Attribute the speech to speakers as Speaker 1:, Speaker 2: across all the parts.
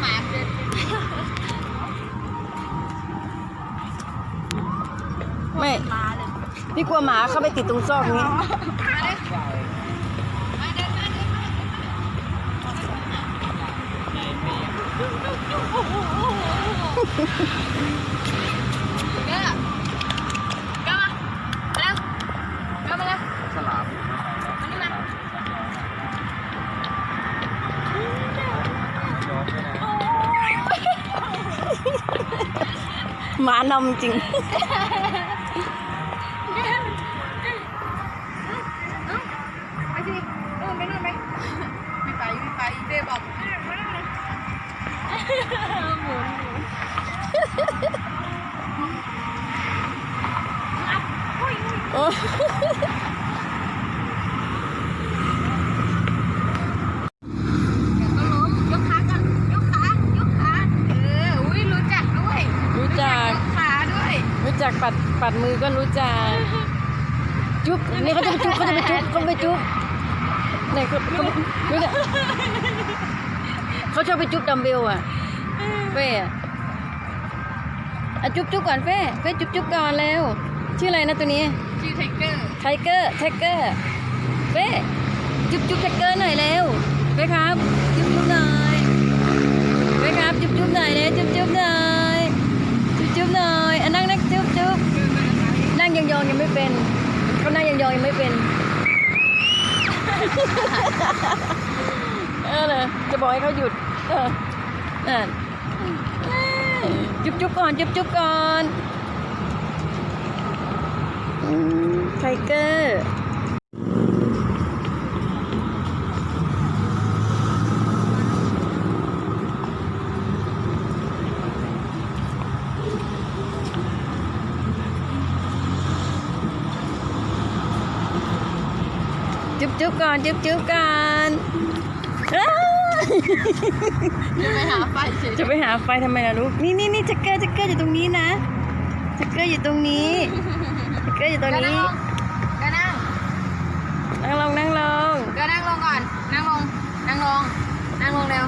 Speaker 1: หมาเดิน
Speaker 2: ไม่
Speaker 1: มาเลย
Speaker 2: พี่กลัวหมาเข้าไปติดตรงซอกนี้
Speaker 1: มาเลยมาเดินมาเดินมาเห
Speaker 2: มานำจริง
Speaker 1: ไปสินู่นไปนู่นไปไม่ไปไม่ไปเบ้บอกหมุนหมุน
Speaker 2: โอ้
Speaker 1: เดี๋ยวก็ล้มยกขาก่อนยกขายกขาเอออุ้ยรู้จักด้วย
Speaker 2: รู้จัก
Speaker 1: ยกขาด้วย
Speaker 2: รู้ จักปัดปัดมือก็รู้จัก จุ๊บนี่เขาจะไปจุ๊บเขาจะไปจุ๊บเขาไปจุ๊บไหนเขาเขาดูเนี่ยเขาชอบไปจุ๊บดัมเบลอะเฟ่อะอะจุ๊บจุ๊บก่อนเฟ่เฟ่จุ๊บจุ๊บก่อนเร็วชื่ออะไรนะตัวนี้
Speaker 1: ชื่อไทเกอร์
Speaker 2: ไทเกอร์ ไทเกอร์ เฟ่จุ๊บจุ๊บไทเกอร์หน่อยเร็วเฟ่ครับ จุ๊บจุ๊บหน่อยเฟ่ครับ จุ๊บจุ๊บหน่อยเร็วจุ๊บจุ๊บหน่อยจุ๊บจุ๊บหน่อยอะนั่งนั่งจุ๊บจุ๊บนั่งยองๆยังไม่เป็นเขานั่ง ยองๆยังไม่เป็น เออเลยจะบอกให้เขาหยุด เออนั่นจุ๊บจุ๊บก่อนจุ๊บจุ๊บก่อนอืมไทเกอร์ จุ๊บจุ๊บก่อนจุ๊บจุ๊บก่อนอ้าว
Speaker 1: จะไปหาไฟเฉย
Speaker 2: จะไปหาไฟทำไมล่ะลูกนี่นี่นี่จักเกอร์จักเกอร์อยู่ตรงนี้นะจักเกอร์อยู่ตรงนี้จักเกอร์อยู่ตรง
Speaker 1: ก็นั่ง
Speaker 2: นี้
Speaker 1: ลงก็นั่ง
Speaker 2: นั่งลงนั่งลง
Speaker 1: ก็นั่งลงก่อนนั่งลงนั่งลงนั่งลงเร็ว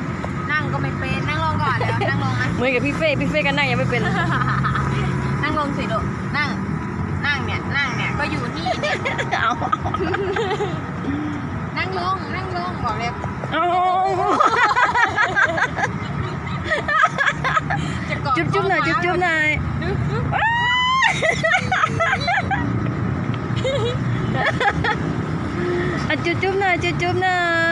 Speaker 1: นั่งก็ไม่เป็นนั่งลงก่อนเร็วนั่งลงอะ
Speaker 2: เหมือนกับพี่เฟ่พี่เฟ่กันนั่งยังไม่เป็นเลย
Speaker 1: นั่งลงสิลูกนั่งนั่งเนี่ยนั่งเนี่ยก็อยู่นี่เนี่ย
Speaker 2: เอา
Speaker 1: นั่ง ลงนั่งลงบอกเลย
Speaker 2: เอา
Speaker 1: จะกอด
Speaker 2: จุ๊บจุ๊บหน่อยจุ๊บจุ๊บหน่อยอะจุ๊บจุ๊บหน่อยจุ๊บจุ๊บหน่อย